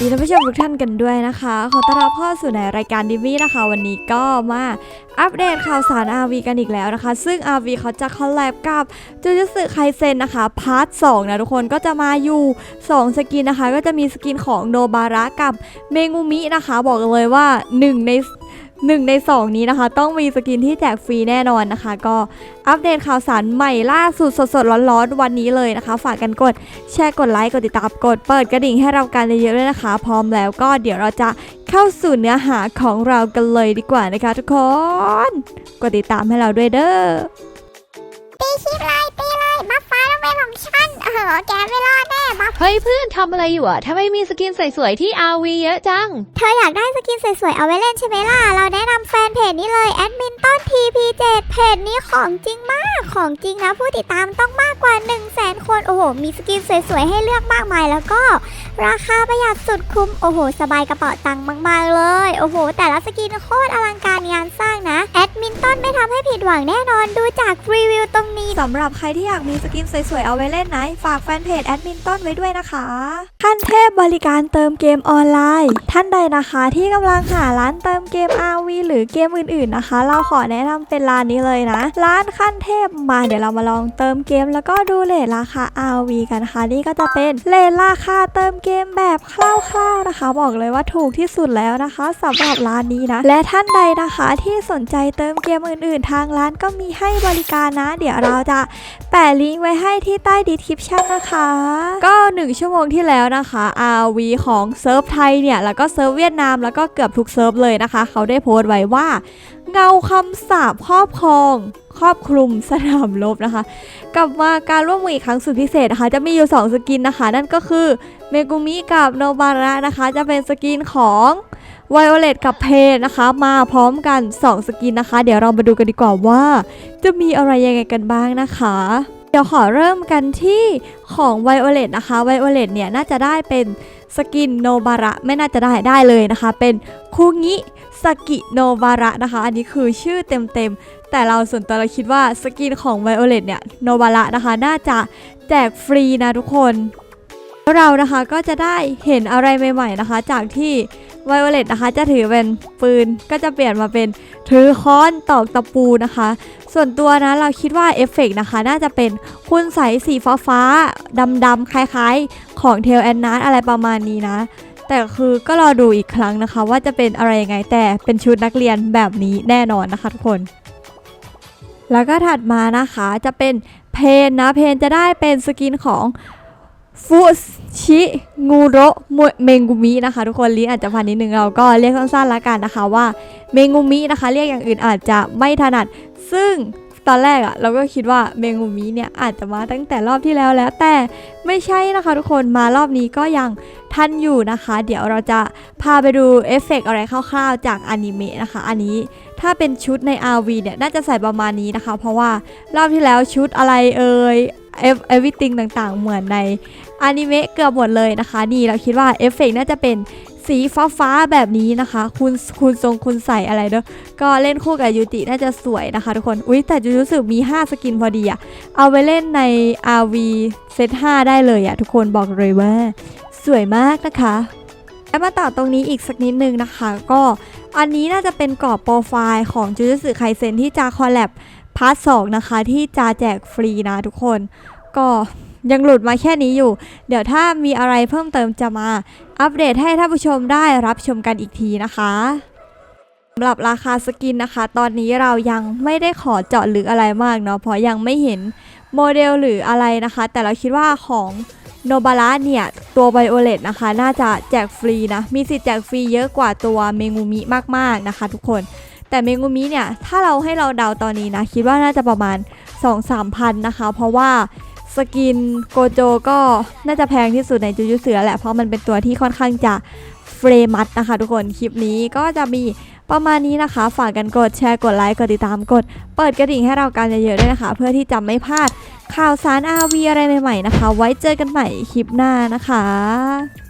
ดีท่านผู้ชมทุกท่านกันด้วยนะคะ ขอต้อนรับเข้าสู่ในรายการดิวี่นะคะ วันนี้ก็มาอัปเดตข่าวสาร RV กันอีกแล้วนะคะ ซึ่ง RV เขาจะคอลแลบกับจูจูสึไคเซนนะคะ พาร์ท2นะทุกคนก็จะมาอยู่ 2 สกินนะคะ ก็จะมีสกินของโนบาระกับเมงูมินะคะ บอกเลยว่า 1 ใน หนึ่งใน 2 นี้นะคะ ต้องมีสกินที่แจกฟรีแน่นอนนะคะ ก็อัปเดตข่าวสารใหม่ล่าสุดสดๆร้อนๆวันนี้เลยนะคะ ฝากกันกดแชร์กดไลค์กดติดตามกดเปิดกระดิ่งให้เรากันเยอะๆด้วยนะคะ พร้อมแล้วก็เดี๋ยวเราจะเข้าสู่เนื้อหาของเรากันเลยดีกว่านะคะ ทุกคนกดติดตามให้เราด้วยเด้อตีคลิปเลตีเลบัฟฟ้าต้องเป็นของฉันเออแกไม่ เฮ้ยเพื่อนทำอะไรอยู่อะทำไมมีสกินสวยๆที่ RV เยอะจัง เธออยากได้สกินสวยๆ เอาไว้เล่นใช่ไหมล่ะ เราแนะนำแฟนเพจนี้เลยแอดมินต้น TP7 เพจนี้ของจริงมาก ของจริงนะผู้ติดตามต้องมากกว่า 1 0 0 0 0แสนคน โอ้โห มีสกินสวยๆ ให้เลือกมากมายแล้วก็ ราคาประหยัดสุดคุ้ม โอ้โห สบายกระเป๋าตังค์มาก ๆ เลย โอ้โห แต่ละสกินโคตรอลังการงานสร้างนะ แอดมินต้นไม่ทำให้ผิดหวังแน่นอนดูจากรีวิวตรงนี้สำหรับใครที่อยากมีสกินสวย ๆ เอาไว้เล่นนะ ฝากแฟนเพจแอดมินต้นไว้ด้วยนะคะขั้นเทพบริการเติมเกมออนไลน์ ท่านใดนะคะที่กำลังหาร้านเติมเกม RV หรือเกมอื่น ๆ นะคะ เราขอแนะนำเป็นร้านนี้เลยนะ ร้านขั้นเทพมาเดี๋ยวเรามาลองเติมเกม แล้วก็ดูเลทราคา RV กันนะคะนี่ก็จะเป็นเลทราคาเติมเกมแบบคร่าวๆนะคะ บอกเลยว่าถูกที่สุดแล้วนะคะสำหรับร้านนี้นะ และท่านใดนะคะที่สนใจเติมเกมอื่นๆ ทางร้านก็มีให้บริการนะ เดี๋ยวเราจะแปะลิงก์ไว้ให้ที่ใต้ดีคริปชันนะคะ ก็ 1 ชั่วโมงที่แล้วนะคะ RV ของเซิร์ฟไทยเนี่ยแล้วก็เซิร์ฟเวียดนามแล้วก็เกือบทุกเซิร์ฟเลยนะคะ เขาได้โพสต์ไว้ว่า เงาคำสาปครอบครอง ครอบคลุมสนามรบนะคะ กลับมาการร่วมมืออีกครั้งสุดพิเศษนะคะ จะมีอยู่ 2 สกินนะคะ นั่นก็คือเมกุมิกับโนบาระนะคะ จะเป็นสกินของไวโอเลตกับเพนะคะ มาพร้อมกัน 2 สกินนะคะ เดี๋ยวเรามาดูกันดีกว่าว่า จะมีอะไรยังไงกันบ้างนะคะเดี๋ยวขอเริ่มกันที่ของไวโอเลตนะคะไวโอเลตเนี่ยน่าจะได้เป็นสกินโนบาระไม่น่าจะได้ได้เลยนะคะ เป็นคุงิ สกิโนบาระนะคะ อันนี้คือชื่อเต็มๆ แต่เราส่วนตัวเราคิดว่าสกินของไวโอเลตเนี่ยโนบาระนะคะ น่าจะแจกฟรีนะทุกคน แล้วเรานะคะก็จะได้เห็นอะไรใหม่ๆนะคะ จากที่ไวโอเลตนะคะจะถือเป็นปืนก็จะเปลี่ยนมาเป็นถือค้อนตอกตะปูนะคะ ส่วนตัวนะเราคิดว่าเอฟเฟกต์นะคะ น่าจะเป็นคุณใสสีฟ้าฟ้าดำดำๆคล้ายๆ ของเทลแอนนาอะไรประมาณนี้นะ แต่คือก็รอดูอีกครั้งนะคะ ว่าจะเป็นอะไรยังไงแต่เป็นชุดนักเรียนแบบนี้แน่นอนนะคะทุกคน แล้วก็ถัดมานะคะจะเป็นเพนนะเพนจะได้เป็นสกินของฟุชิงูโระเมงุมินะคะ ทุกคนลิ้นอาจจะพันนิดนึงเราก็เรียกสั้นๆละกันนะคะว่าเมงุมินะคะ เรียกอย่างอื่นอาจจะไม่ถนัดซึ่ง ตอนแรกอะเราก็คิดว่าเมงูมิเนี่ยอาจจะมาตั้งแต่รอบที่แล้วแล้ว แต่ไม่ใช่นะคะทุกคนมารอบนี้ก็ยังทันอยู่นะคะ เดี๋ยวเราจะพาไปดูเอฟเฟกต์อะไรคร่าวๆจากอนิเมะนะคะ อันนี้ถ้าเป็นชุดใน RV เนี่ยน่าจะใส่ประมาณนี้นะคะ เพราะว่ารอบที่แล้วชุดอะไรเอ่ย เอฟเอวิติงต่างๆ เหมือนในอนิเมะเกือบหมดเลยนะคะ นี่เราคิดว่าเอฟเฟกต์น่าจะเป็นสีฟ้าๆแบบนี้นะคะ คุณคุณทรงคุณใส่อะไรเด้อก็เล่นคู่กับยูจิน่าจะสวยนะคะทุกคน อุ๊ยแต่จูรู้สึกมี 5 สกินพอดีอะเอาไปเล่นใน RV เซต5ได้เลยอะทุกคนบอกเลยว่า สวยมากนะคะแล้วมาต่อตรงนี้อีกสักนิดนึงนะคะ ก็อันนี้น่าจะเป็นกรอบโปรไฟล์ของจูจูสึไคเซนที่จะคอลแลบ พาร์ทสนะคะที่จะแจกฟรีนะทุกคน ก็ยังหลุดมาแค่นี้อยู่ เดี๋ยวถ้ามีอะไรเพิ่มเติมจะมาอัปเดตให้ท่านผู้ชมได้รับชมกันอีกทีนะคะสำหรับราคาสกินนะคะ ตอนนี้เรายังไม่ได้ขอเจาะลึกอะไรมากเนาะเพราะยังไม่เห็นโมเดลหรืออะไรนะคะ แต่เราคิดว่าของโนบาระเนี่ย ตัวไบโอเลตนะคะ น่าจะแจกฟรีนะ มีสิทธิ์แจกฟรีเยอะกว่าตัวเมงูมิมาก ๆ นะคะทุกคน แต่เมงูมิเนี่ยถ้าเราให้เราเดาตอนนี้นะ คิดว่าน่าจะประมาณ 2-3พันนะคะ เพราะว่าสกินโกโจก็น่าจะแพงที่สุดในจูจูเสือแหละ เพราะมันเป็นตัวที่ค่อนข้างจะเฟรมัดนะคะ ทุกคน คลิปนี้ก็จะมีประมาณนี้นะคะ ฝากกันกดแชร์กดไลค์กดติดตามกด เปิดกระดิ่งให้เรากันเยอะๆด้วยนะคะ เพื่อที่จะไม่พลาดข่าวสาร RV อะไรใหม่ๆนะคะ ไว้เจอกันใหม่คลิปหน้านะคะ